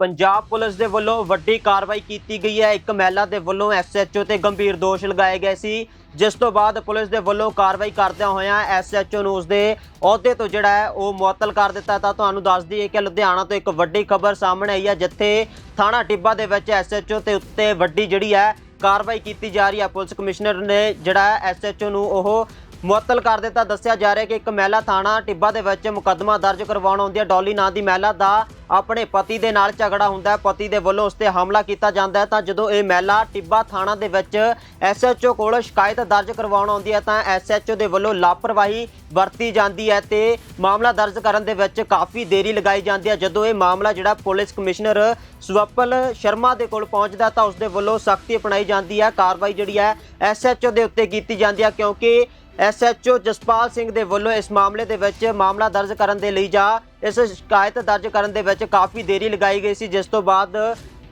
Punjab police ਦੇ ਵੱਲੋਂ ਵੱਡੀ ਕਾਰਵਾਈ ਕੀਤੀ ਗਈ ਹੈ। ਇੱਕ ਮਹਿਲਾ ਦੇ ਵੱਲੋਂ ਐਸਐਚਓ ਤੇ ਗੰਭੀਰ ਦੋਸ਼ ਲਗਾਏ ਗਏ ਸੀ। ਜਿਸ ਤੋਂ ਬਾਅਦ ਪੁਲਿਸ ਦੇ ਵੱਲੋਂ ਕਾਰਵਾਈ ਕਰਦਿਆਂ ਹੋਇਆਂ ਐਸਐਚਓ ਨੂੰ ਉਸਦੇ ਅਹੁਦੇ ਤੋਂ ਜਿਹੜਾ ਹੈ ਉਹ ਮੁਅੱਤਲ ਕਰ ਦਿੱਤਾ। ਤਾਂ ਤੁਹਾਨੂੰ ਦੱਸ ਦਈਏ ਕਿ ਲੁਧਿਆਣਾ ਤੋਂ ਇੱਕ ਵੱਡੀ ਖਬਰ ਸਾਹਮਣੇ ਆਈ ਹੈ, ਜਿੱਥੇ ਥਾਣਾ ਟਿੱਬਾ ਦੇ ਵਿੱਚ ਐਸਐਚਓ ਤੇ ਉੱਤੇ ਵੱਡੀ ਜਿਹੜੀ ਹੈ ਕਾਰਵਾਈ ਕੀਤੀ ਜਾ ਰਹੀ ਹੈ। ਪੁਲਿਸ ਕਮਿਸ਼ਨਰ ਨੇ ਜਿਹੜਾ ਐਸਐਚਓ ਨੂੰ ਉਹ ਮੁਅੱਤਲ ਕਰ ਦਿੱਤਾ। ਦੱਸਿਆ ਜਾ ਰਿਹਾ ਕਿ ਇੱਕ ਮਹਿਲਾ ਥਾਣਾ ਟਿੱਬਾ ਦੇ ਵਿੱਚ ਮੁਕੱਦਮਾ ਦਰਜ ਕਰਵਾਉਣ ਆਉਂਦੀ ਹੈ। ਡੋਲੀ ਨਾਂ ਦੀ ਮਹਿਲਾ ਦਾ ਆਪਣੇ ਪਤੀ ਦੇ ਨਾਲ ਝਗੜਾ ਹੁੰਦਾ ਹੈ। ਪਤੀ ਦੇ ਵੱਲੋਂ ਉਸ ਤੇ ਹਮਲਾ ਕੀਤਾ ਜਾਂਦਾ ਹੈ। ਤਾਂ ਜਦੋਂ ਇਹ ਮਹਿਲਾ ਟਿੱਬਾ ਥਾਣਾ ਦੇ ਵਿੱਚ ਐਸਐਚਓ ਕੋਲ ਸ਼ਿਕਾਇਤ ਦਰਜ ਕਰਵਾਉਣ ਆਉਂਦੀ ਹੈ, ਤਾਂ ਐਸਐਚਓ ਦੇ ਵੱਲੋਂ ਲਾਪਰਵਾਹੀ ਵਰਤੀ ਜਾਂਦੀ ਹੈ ਤੇ ਮਾਮਲਾ ਦਰਜ ਕਰਨ ਦੇ ਵਿੱਚ ਕਾਫੀ ਦੇਰੀ ਲਗਾਈ ਜਾਂਦੀ ਹੈ। ਜਦੋਂ ਇਹ ਮਾਮਲਾ ਜਿਹੜਾ ਪੁਲਿਸ ਕਮਿਸ਼ਨਰ ਸਵਪਲ ਸ਼ਰਮਾ ਦੇ ਕੋਲ ਪਹੁੰਚਦਾ ਤਾਂ ਉਸ ਦੇ ਵੱਲੋਂ ਸਖਤੀ ਅਪਣਾਈ ਜਾਂਦੀ ਹੈ। ਕਾਰਵਾਈ ਜਿਹੜੀ ਹੈ ਐਸਐਚਓ ਦੇ ਉੱਤੇ ਕੀਤੀ ਜਾਂਦੀ ਹੈ, ਕਿਉਂਕਿ ਐਸਐਚਓ ਜਸਪਾਲ ਸਿੰਘ ਦੇ ਵੱਲੋਂ ਇਸ ਮਾਮਲੇ ਦੇ ਵਿੱਚ ਮਾਮਲਾ ਦਰਜ ਕਰਨ ਦੇ ਲਈ ਜਾਂ ਇਸ ਸ਼ਿਕਾਇਤ ਦਰਜ ਕਰਨ ਦੇ ਵਿੱਚ ਕਾਫੀ ਦੇਰੀ ਲਗਾਈ ਗਈ ਸੀ, ਜਿਸ ਤੋਂ ਬਾਅਦ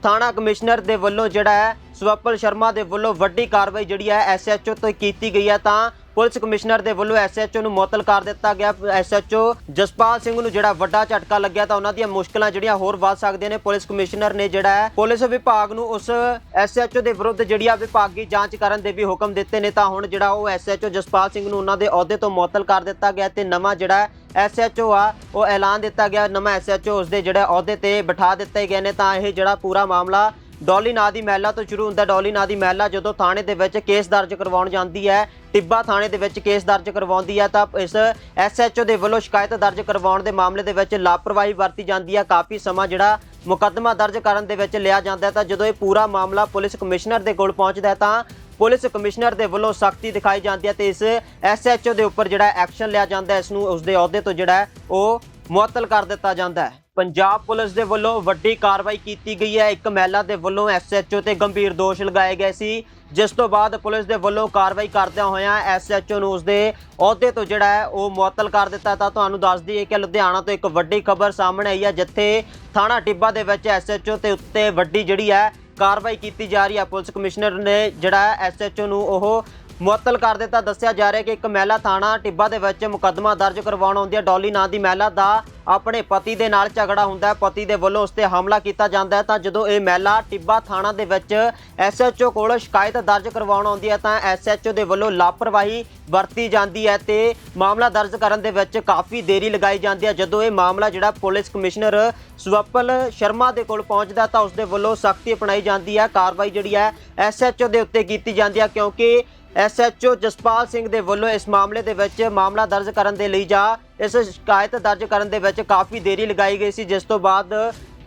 ਥਾਣਾ ਕਮਿਸ਼ਨਰ ਦੇ ਵੱਲੋਂ ਜਿਹੜਾ ਹੈ, ਸਵਪਲ ਸ਼ਰਮਾ ਦੇ ਵੱਲੋਂ ਵੱਡੀ ਕਾਰਵਾਈ ਜਿਹੜੀ ਹੈ, ਐਸਐਚਓ ਤੋਂ ਕੀਤੀ ਗਈ ਹੈ। ਤਾਂ ਪੁਲਿਸ ਕਮਿਸ਼ਨਰ ਦੇ ਵੱਲੋਂ ਐਸਐਚਓ ਨੂੰ ਮੁਅੱਤਲ ਕਰ ਦਿੱਤਾ ਗਿਆ। ਐਸਐਚਓ ਜਸਪਾਲ ਸਿੰਘ ਨੂੰ ਜਿਹੜਾ ਵੱਡਾ ਝਟਕਾ ਲੱਗਿਆ ਤਾਂ ਉਹਨਾਂ ਦੀਆਂ ਮੁਸ਼ਕਲਾਂ ਜਿਹੜੀਆਂ ਹੋਰ ਵੱਧ ਸਕਦੀਆਂ ਨੇ। ਪੁਲਿਸ ਕਮਿਸ਼ਨਰ ਨੇ ਜਿਹੜਾ ਹੈ, ਪੁਲਿਸ ਵਿਭਾਗ ਨੂੰ ਉਸ ਐਸਐਚਓ ਦੇ ਵਿਰੁੱਧ ਜਿਹੜੀ ਆ ਵਿਭਾਗੀ ਜਾਂਚ ਕਰਨ ਦੇ ਵੀ ਹੁਕਮ ਦਿੱਤੇ ਨੇ ਤਾਂ ਹੁਣ ਜਿਹੜਾ ਉਹ ਐਸਐਚਓ ਜਸਪਾਲ ਸਿੰਘ ਨੂੰ ਉਹਨਾਂ ਦੇ ਅਹੁਦੇ ਤੋਂ ਮੁਅੱਤਲ ਕਰ ਦਿੱਤਾ ਗਿਆ ਤੇ ਨਵਾਂ ਜਿਹੜਾ ਐਸਐਚਓ ਆ, ਉਹ ਐਲਾਨ ਦਿੱਤਾ ਗਿਆ। ਨਵਾਂ ਐਸਐਚਓ ਉਸ ਦੇ ਜਿਹੜਾ ਅਹੁਦੇ ਤੇ ਬਿਠਾ ਦਿੱਤੇ ਗਏ ਨੇ ਤਾਂ ਇਹ ਜਿਹੜਾ ਪੂਰਾ ਮਾਮਲਾ ਡੋਲੀ ਨਾਂ ਦੀ ਮਹਿਲਾ ਤੋਂ ਸ਼ੁਰੂ ਹੁੰਦਾ ਡੋਲੀ ਨਾਂ ਦੀ ਮਹਿਲਾ ਜਦੋਂ ਥਾਣੇ ਦੇ ਵਿੱਚ ਕੇਸ ਦਰਜ ਕਰਵਾਉਣ ਜਾਂਦੀ ਹੈ, ਟਿੱਬਾ ਥਾਣੇ ਦੇ ਵਿੱਚ ਕੇਸ ਦਰਜ ਕਰਵਾਉਂਦੀ ਹੈ, ਤਾਂ ਇਸ ਐਸਐਚਓ ਦੇ ਵੱਲੋਂ ਸ਼ਿਕਾਇਤ ਦਰਜ ਕਰਵਾਉਣ ਦੇ ਮਾਮਲੇ ਦੇ ਵਿੱਚ ਲਾਪਰਵਾਹੀ ਵਰਤੀ ਜਾਂਦੀ ਹੈ। ਕਾਫੀ ਸਮਾਂ ਜਿਹੜਾ ਮੁਕੱਦਮਾ ਦਰਜ ਕਰਨ ਦੇ ਵਿੱਚ ਲਿਆ ਜਾਂਦਾ ਹੈ, ਤਾਂ ਜਦੋਂ ਇਹ ਪੂਰਾ ਮਾਮਲਾ ਪੁਲਿਸ ਕਮਿਸ਼ਨਰ ਦੇ ਕੋਲ ਪਹੁੰਚਦਾ ਹੈ, ਤਾਂ ਪੁਲਿਸ ਕਮਿਸ਼ਨਰ ਦੇ ਵੱਲੋਂ ਸਖਤੀ ਦਿਖਾਈ ਜਾਂਦੀ ਹੈ ਤੇ ਇਸ ਐਸਐਚਓ ਦੇ ਉੱਪਰ ਜਿਹੜਾ ਐਕਸ਼ਨ ਲਿਆ ਜਾਂਦਾ ਹੈ, ਇਸ ਨੂੰ ਉਸ ਦੇ ਅਹੁਦੇ ਤੋਂ ਜਿਹੜਾ ਉਹ ਮੁਅੱਤਲ ਕਰ ਦਿੱਤਾ ਜਾਂਦਾ ਹੈ। ਪੰਜਾਬ ਪੁਲਿਸ ਦੇ ਵੱਲੋਂ ਵੱਡੀ ਕਾਰਵਾਈ ਕੀਤੀ ਗਈ ਹੈ। ਇੱਕ ਮਹਿਲਾ ਦੇ ਵੱਲੋਂ ਐਸਐਚਓ ਤੇ ਗੰਭੀਰ ਦੋਸ਼ ਲਗਾਏ ਗਏ ਸੀ, ਜਿਸ ਤੋਂ ਬਾਅਦ ਪੁਲਿਸ ਦੇ ਵੱਲੋਂ ਕਾਰਵਾਈ ਕਰਦਿਆਂ ਹੋਇਆਂ ਐਸਐਚਓ ਨੂੰ ਉਸਦੇ ਅਹੁਦੇ ਤੋਂ ਜਿਹੜਾ ਹੈ ਉਹ ਮੁਅੱਤਲ ਕਰ ਦਿੱਤਾ। ਤਾਂ ਤੁਹਾਨੂੰ ਦੱਸ ਦਈਏ ਕਿ ਲੁਧਿਆਣਾ ਤੋਂ ਇੱਕ ਵੱਡੀ ਖਬਰ ਸਾਹਮਣੇ ਆਈ ਹੈ, ਜਿੱਥੇ ਥਾਣਾ ਟਿੱਬਾ ਦੇ ਵਿੱਚ ਐਸਐਚਓ ਤੇ ਉੱਤੇ ਵੱਡੀ ਜਿਹੜੀ ਹੈ ਕਾਰਵਾਈ ਕੀਤੀ ਜਾ ਰਹੀ ਹੈ। ਪੁਲਿਸ ਕਮਿਸ਼ਨਰ ਨੇ ਜਿਹੜਾ ਐਸਐਚਓ ਨੂੰ ਉਹ ਮੁਅੱਤਲ ਕਰ ਦਿੱਤਾ। ਦੱਸਿਆ ਜਾ ਰਿਹਾ ਕਿ ਇੱਕ ਮਹਿਲਾ ਥਾਣਾ ਟਿੱਬਾ ਦੇ ਵਿੱਚ ਮੁਕੱਦਮਾ ਦਰਜ ਕਰਵਾਉਣ ਆਉਂਦੀ ਹੈ। ਡੌਲੀ ਨਾਂ ਦੀ ਮਹਿਲਾ ਦਾ ਆਪਣੇ ਪਤੀ ਦੇ ਨਾਲ ਝਗੜਾ ਹੁੰਦਾ ਹੈ। ਪਤੀ ਦੇ ਵੱਲੋਂ ਉਸ ਤੇ ਹਮਲਾ ਕੀਤਾ ਜਾਂਦਾ ਹੈ। ਤਾਂ ਜਦੋਂ ਇਹ ਮਹਿਲਾ ਟਿੱਬਾ ਥਾਣਾ ਦੇ ਵਿੱਚ ਐਸਐਚਓ ਕੋਲ ਸ਼ਿਕਾਇਤ ਦਰਜ ਕਰਵਾਉਣ ਆਉਂਦੀ ਹੈ, ਤਾਂ ਐਸਐਚਓ ਦੇ ਵੱਲੋਂ ਲਾਪਰਵਾਹੀ ਵਰਤੀ ਜਾਂਦੀ ਹੈ ਤੇ ਮਾਮਲਾ ਦਰਜ ਕਰਨ ਦੇ ਵਿੱਚ ਕਾਫੀ ਦੇਰੀ ਲਗਾਈ ਜਾਂਦੀ ਹੈ। ਜਦੋਂ ਇਹ ਮਾਮਲਾ ਜਿਹੜਾ ਪੁਲਿਸ ਕਮਿਸ਼ਨਰ ਸਵਪਲ ਸ਼ਰਮਾ ਦੇ ਕੋਲ ਪਹੁੰਚਦਾ, ਤਾਂ ਉਸ ਦੇ ਵੱਲੋਂ ਸਖਤੀ ਅਪਣਾਈ ਜਾਂਦੀ ਹੈ। ਕਾਰਵਾਈ ਜਿਹੜੀ ਹੈ ਐਸਐਚਓ ਦੇ ਉੱਤੇ ਕੀਤੀ ਜਾਂਦੀ ਹੈ, ਕਿਉਂਕਿ ਐਸਐਚਓ ਜਸਪਾਲ ਸਿੰਘ ਦੇ ਵੱਲੋਂ ਇਸ ਮਾਮਲੇ ਦੇ ਵਿੱਚ ਮਾਮਲਾ ਦਰਜ ਕਰਨ ਦੇ ਲਈ ਜਾਂ ਇਸ ਸ਼ਿਕਾਇਤ ਦਰਜ ਕਰਨ ਦੇ ਵਿੱਚ ਕਾਫੀ ਦੇਰੀ ਲਗਾਈ ਗਈ ਸੀ, ਜਿਸ ਤੋਂ ਬਾਅਦ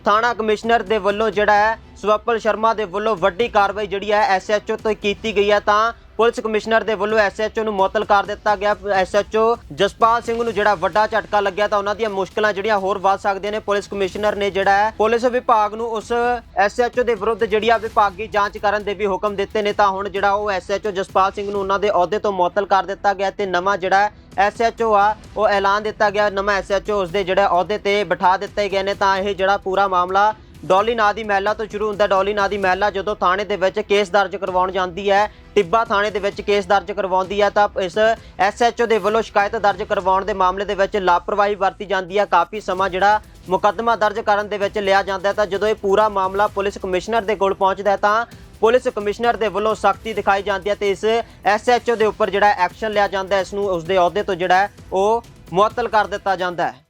ਥਾਣਾ ਕਮਿਸ਼ਨਰ ਦੇ ਵੱਲੋਂ ਜਿਹੜਾ ਹੈ, ਸਵਪਲ ਸ਼ਰਮਾ ਦੇ ਵੱਲੋਂ ਵੱਡੀ ਕਾਰਵਾਈ ਜਿਹੜੀ ਹੈ ਐਸਐਚਓ ਤੋਂ ਕੀਤੀ ਗਈ ਹੈ। ਤਾਂ ਪੁਲਿਸ ਕਮਿਸ਼ਨਰ ਦੇ ਵੱਲੋਂ ਐਸਐਚਓ ਨੂੰ ਮੁਅੱਤਲ ਕਰ ਦਿੱਤਾ ਗਿਆ। ਐਸਐਚਓ ਜਸਪਾਲ ਸਿੰਘ ਨੂੰ ਜਿਹੜਾ ਵੱਡਾ ਝਟਕਾ ਲੱਗਿਆ ਤਾਂ ਉਹਨਾਂ ਦੀਆਂ ਮੁਸ਼ਕਲਾਂ ਜਿਹੜੀਆਂ ਹੋਰ ਵੱਧ ਸਕਦੀਆਂ ਨੇ। ਪੁਲਿਸ ਕਮਿਸ਼ਨਰ ਨੇ ਜਿਹੜਾ ਹੈ, ਪੁਲਿਸ ਵਿਭਾਗ ਨੂੰ ਉਸ ਐਸਐਚਓ ਦੇ ਵਿਰੁੱਧ ਜਿਹੜੀ ਆ ਵਿਭਾਗੀ ਜਾਂਚ ਕਰਨ ਦੇ ਵੀ ਹੁਕਮ ਦਿੱਤੇ ਨੇ। ਤਾਂ ਹੁਣ ਜਿਹੜਾ ਉਹ ਐਸਐਚਓ ਜਸਪਾਲ ਸਿੰਘ ਨੂੰ ਉਹਨਾਂ ਦੇ ਅਹੁਦੇ ਤੋਂ ਮੁਅੱਤਲ ਕਰ ਦਿੱਤਾ ਗਿਆ ਤੇ ਨਵਾਂ ਜਿਹੜਾ ਐਸਐਚਓ ਆ, ਉਹ ਐਲਾਨ ਦਿੱਤਾ ਗਿਆ। ਨਵਾਂ ਐਸਐਚਓ ਉਸ ਦੇ ਜਿਹੜਾ ਅਹੁਦੇ ਤੇ ਬਿਠਾ ਦਿੱਤੇ ਗਏ ਨੇ। ਤਾਂ ਇਹ ਜਿਹੜਾ ਪੂਰਾ ਮਾਮਲਾ ਡੋਲੀ ਨਾਂ ਦੀ ਮਹਿਲਾ ਤੋਂ ਸ਼ੁਰੂ ਹੁੰਦਾ ਡੋਲੀ ਨਾਂ ਦੀ ਮਹਿਲਾ ਜਦੋਂ ਥਾਣੇ ਦੇ ਵਿੱਚ ਕੇਸ ਦਰਜ ਕਰਵਾਉਣ ਜਾਂਦੀ ਹੈ, ਟਿੱਬਾ ਥਾਣੇ ਦੇ ਵਿੱਚ ਕੇਸ ਦਰਜ ਕਰਵਾਉਂਦੀ ਹੈ ਤਾਂ ਇਸ ਐਸਐਚਓ ਦੇ ਵੱਲੋਂ ਸ਼ਿਕਾਇਤ ਦਰਜ ਕਰਵਾਉਣ ਦੇ ਮਾਮਲੇ ਦੇ ਵਿੱਚ ਲਾਪਰਵਾਹੀ ਵਰਤੀ ਜਾਂਦੀ ਹੈ। ਕਾਫੀ ਸਮਾਂ ਜਿਹੜਾ ਮੁਕੱਦਮਾ ਦਰਜ ਕਰਨ ਦੇ ਵਿੱਚ ਲਿਆ ਜਾਂਦਾ ਤਾਂ ਜਦੋਂ ਇਹ ਪੂਰਾ ਮਾਮਲਾ ਪੁਲਿਸ ਕਮਿਸ਼ਨਰ ਦੇ ਕੋਲ ਪਹੁੰਚਦਾ ਹੈ ਤਾਂ ਪੁਲਿਸ ਕਮਿਸ਼ਨਰ ਦੇ ਵੱਲੋਂ ਸਖਤੀ ਦਿਖਾਈ ਜਾਂਦੀ ਹੈ ਤੇ ਇਸ ਐਸਐਚਓ ਦੇ ਉੱਪਰ ਜਿਹੜਾ ਐਕਸ਼ਨ ਲਿਆ ਜਾਂਦਾ ਇਸ ਨੂੰ ਉਸ ਦੇ ਅਹੁਦੇ ਤੋਂ ਜਿਹੜਾ ਉਹ ਮੁਅੱਤਲ ਕਰ ਦਿੱਤਾ ਜਾਂਦਾ ਹੈ।